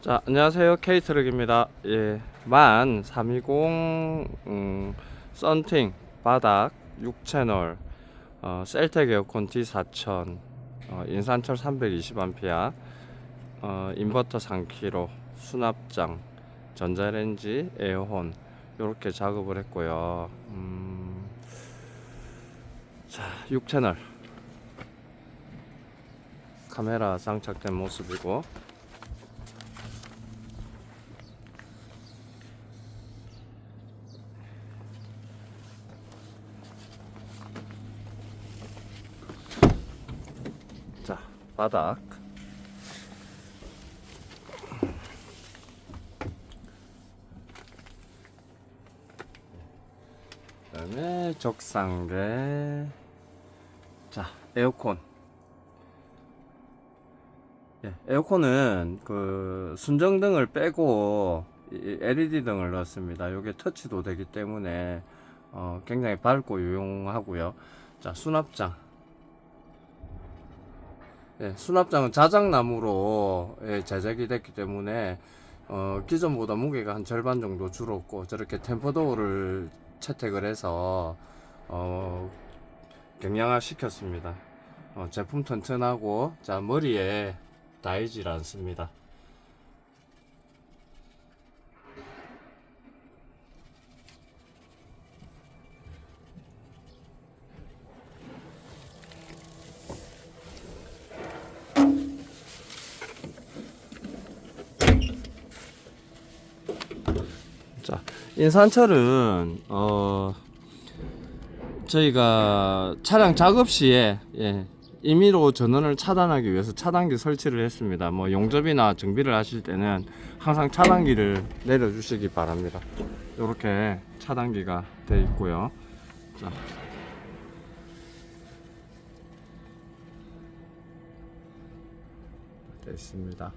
자, 안녕하세요. K트럭입니다. 예, 만 320, 음, 썬팅, 바닥, 6채널, 어, 셀텍 에어컨 D4000, 어, 인산철 320A, 어, 인버터 3kg, 수납장, 전자레인지, 에어혼, 이렇게 작업을 했고요. 음, 자, 6채널. 카메라 장착된 모습이고, 자, 바닥. 그 다음에 적상계. 자, 에어컨. 예, 에어컨은 그 순정등을 빼고 이 LED 등을 넣었습니다. 이게 터치도 되기 때문에 어, 굉장히 밝고 유용하고요. 자, 수납장. 예, 수납장은 자작나무로 예, 제작이 됐기 때문에 어, 기존보다 무게가 한 절반 정도 줄었고 저렇게 템퍼도어를 채택을 해서 어, 경량화 시켰습니다. 어, 제품 튼튼하고 자 머리에 다이질 않습니다. 자, 인산철은 어 저희가 차량 작업 시에 예, 임의로 전원을 차단하기 위해서 차단기 설치를 했습니다. 뭐 용접이나 정비를 하실 때는 항상 차단기를 내려 주시기 바랍니다. 이렇게 차단기가 되어 있고요. 자. 되어 있습니다.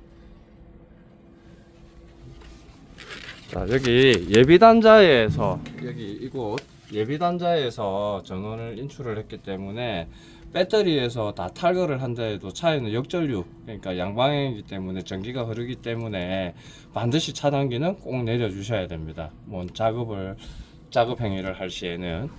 자 여기 예비단자에서 여기 이곳 예비단자에서 전원을 인출을 했기 때문에 배터리에서 다 탈거를 한다 해도 차에는 역전류 그러니까 양방향이기 때문에 전기가 흐르기 때문에 반드시 차단기는 꼭 내려 주셔야 됩니다. 뭐 작업을 작업 행위를 할 시에는